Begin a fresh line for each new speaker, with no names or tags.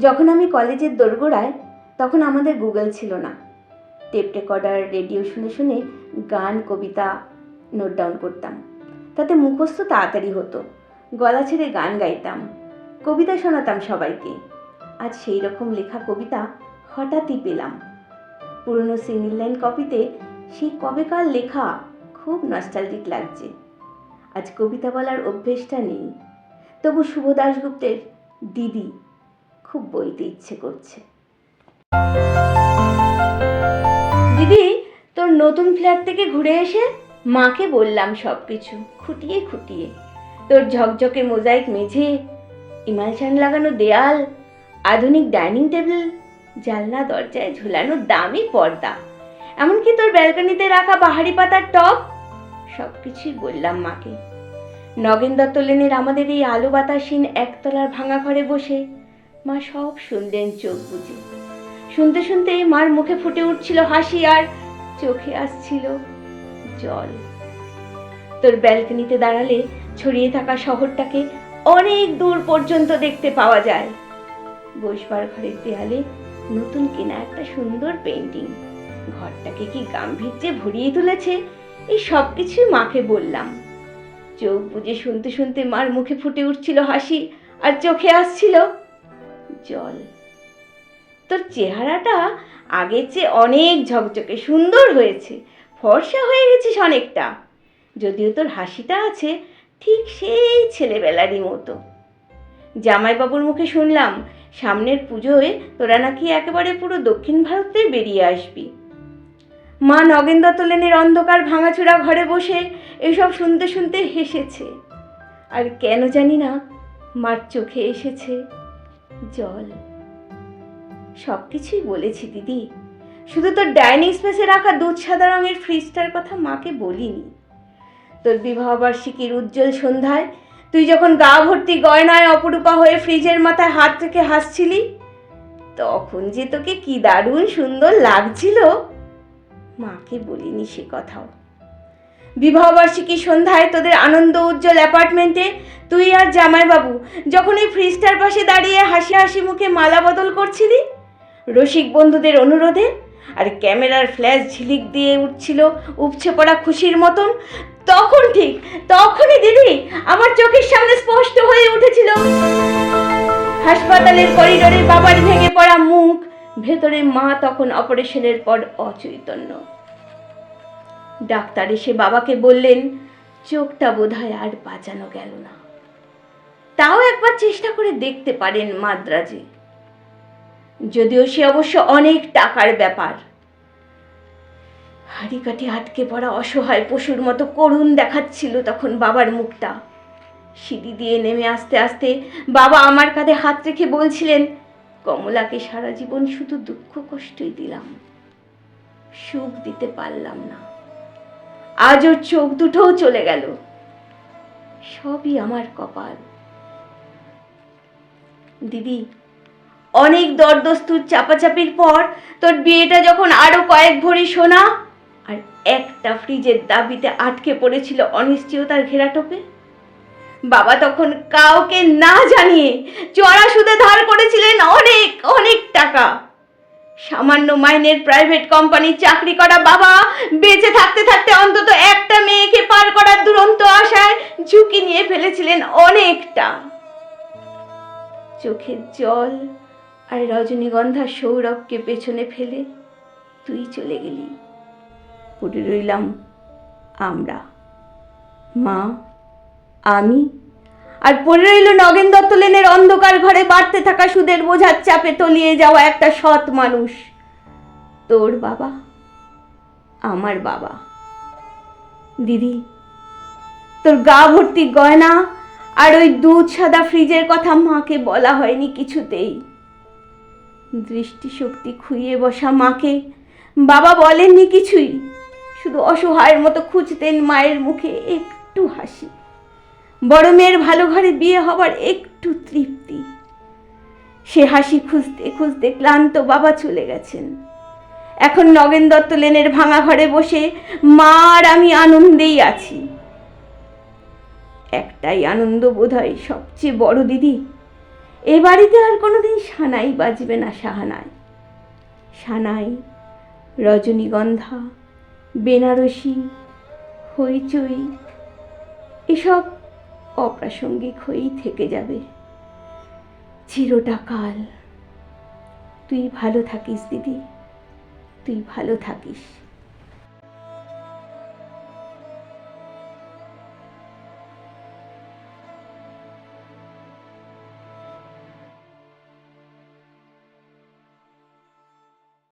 যখন আমি কলেজের দোরগোড়ায়, তখন আমাদের গুগল ছিল না। টেপ রেকর্ডার, রেডিও শুনে শুনে গান, কবিতা নোট ডাউন করতাম। তাতে মুখস্থ তাড়াতাড়ি হতো। গলা ছেড়ে গান গাইতাম। কবিতা শোনাতাম সবাইকে। আজ সেই রকম লেখা কবিতা হঠাৎই পেলাম। পুরনো সিঙ্গল লাইন কপিতে সেই কবেকার লেখা খুব নস্টালজিক লাগছে। আজ কবিতা বলার অভ্যেসটা নেই। তবু শুভ দাশগুপ্তের দিদি খুব বলতে ইচ্ছে করছে। দিদি, তোর নতুন ফ্ল্যাট থেকে ঘুরে এসে মাকে বললাম সব কিছু খুঁটিয়ে খুঁটিয়ে। তোর ঝকঝকে মোজাইক মেঝে ইমালশান লাগানো দেয়াল, আধুনিক ডাইনিং টেবিল, জানলা দরজায় ঝুলানো দামি পর্দা, এমনকি তোর ব্যালকনিতে রাখা বাহারি পাতার টব সব কিছুই বললাম মাকে। নগেন দত্ত লেনের আমাদের এই আলো বাতাসীন একতলার ভাঙা ঘরে বসে মা সব শুনলেন চোখ বুঝে শুনতে শুনতে মার মুখে ফুটে উঠছিল হাসি আর চোখে আসছিল জল। তোর ব্যালকনিতে দাঁড়ালে ছড়িয়ে থাকা শহরটাকে অনেক দূর পর্যন্ত দেখতে পাওয়া যায়। বসবার ঘরের দেয়ালে নতুন কেনা একটা সুন্দর পেন্টিং ঘরটাকে কি গাম্ভীর্যে ভরিয়ে তুলেছে, এই সব কিছুই মাকে বললাম। চোখ বুজে শুনতে শুনতে মার মুখে ফুটে উঠছিল হাসি আর চোখে আসছিল জল। তোর চেহারাটা আগের চেয়ে অনেক ঝকঝকে সুন্দর হয়েছে, ফর্সা হয়ে গেছিস অনেকটা। যদিও তোর হাসিটা আছে, ঠিক সেই ছেলেবেলারই মতো। জামাইবাবুর মুখে শুনলাম, সামনের পুজোয় তোরা নাকি একেবারে পুরো দক্ষিণ ভারতে বেরিয়ে আসবি। মা নগেন দত্ত লেনের অন্ধকার ভাঙাচোরা ঘরে বসে এসব শুনতে শুনতে হেসেছে। আর কেন জানি না মার চোখে এসেছে। জল। সব কিছুই বলেছি, দিদি। শুধু তোর ডাইনিং স্পেসে রাখা দুধ সাদা রঙের ফ্রিজটার কথা মাকে বলিনি। তোর বিবাহবার্ষিকীর উজ্জ্বল সন্ধ্যায় তুই যখন গা ভর্তি গয়নায় অপরূপা হয়ে ফ্রিজের মাথায় হাত রেখে হাসছিলি, তখন যে তোকে কি দারুণ সুন্দর লাগছিল, মাকে বলিনি সে কথাও। বিবাহবার্ষিকী সন্ধ্যায় তোদের আনন্দ উজ্জ্বল অ্যাপার্টমেন্টে তুই আর জামাইবাবু যখন এই ফ্রিজটার পাশে দাঁড়িয়ে হাসি হাসি মুখে মালা বদল করছিলি? রসিক বন্ধুদের অনুরোধে? আর ক্যামেরার ফ্ল্যাশ ঝিলিক দিয়ে উঠছিল উপছে পড়া খুশির মতন? তখন ঠিক, তখনই দিদি, আমার চোখের সামনে স্পষ্ট হয়ে উঠেছিল। হাসপাতালের করিডোরে বাবার ভেঙে পড়া মুখ, ভেতরে মা তখন অপারেশনের পর অচৈতন্য। ডাক্তার এসে বাবাকে বললেন, চোখটা বোধহয় আর বাঁচানো গেল না। চেষ্টা করে দেখতে পারেন মাদ্রাজে। যদিও সে অবশ্য অনেক টাকার ব্যাপার। হাড়ি কাঠি আটকে পড়া অসহায় পশুর মতো করুণ দেখাচ্ছিল তখন বাবার মুখটা। সিঁড়ি দিয়ে নেমে আসতে আসতে বাবা আমার কাঁধে হাত রেখে বলছিলেন, কমলাকে সারা জীবন শুধু দুঃখ কষ্টই দিলাম। সুখ দিতে পারলাম না। আজ ওর চোখ দুটোও চলে গেল। সবই আমার কপাল। দিদি, অনেক দরদস্তুর চাপাচাপির পর তোর বিয়েটা যখন আরও কয়েক ভরি সোনা, আর একটা ফ্রিজের দাবিতে আটকে পড়েছিল অনিশ্চয়তার ঘেরাটোপে বাবা তখন কাউকে না জানিয়ে চড়া সুদে ধার করেছিলেন অনেক অনেক টাকা। সামান্য মাইনের প্রাইভেট কোম্পানির চাকরি করা বাবা বেঁচে থাকতে থাকতে অন্তত একটা মেয়েকে পার করার দুরন্ত আশায় ঝুঁকি নিয়ে ফেলেছিলেন অনেকটা। চোখের জল আর রজনীগন্ধা সৌরভকে পেছনে ফেলে তুই চলে গেলি। পড়ে রইলাম আমরা। মা, আমি। আর পড়ে রইল নগেন দত্ত লেনের অন্ধকার ঘরে বাড়তে থাকা সুদের বোঝার চাপে তলিয়ে যাওয়া একটা সৎ মানুষ। তোর বাবা, আমার বাবা। দিদি, তোর গা ভর্তি গয়না আর ওই দুধ সাদা ফ্রিজের কথা মাকে বলা হয়নি কিছুতেই। দৃষ্টিশক্তি খুইয়ে বসা মাকে। বাবা বলেননি কিছুই। শুধু অসহায়ের মতো খুঁজতেন মায়ের মুখে একটু হাসি। বড় মেয়ের ভালো ঘরে বিয়ে হবার একটু তৃপ্তি। সে হাসি খুঁজতে খুঁজতে ক্লান্ত বাবা চলে গেছেন। এখন নগেন দত্ত লেনের ভাঙা ঘরে বসে, মা আর আমি আনন্দেই আছি। একটাই আনন্দ বোধ হয় সবচেয়ে বড় দিদি। এ বাড়িতে আর কোনোদিন সানাই বাজবে না সাহানায়। সানাই, রজনীগন্ধা, বেনারসি, হইচই, এসব অপ্রাসঙ্গিক হয়েই থেকে যাবে। চিরটা কাল তুই ভালো থাকিস দিদি, তুই ভালো থাকিস।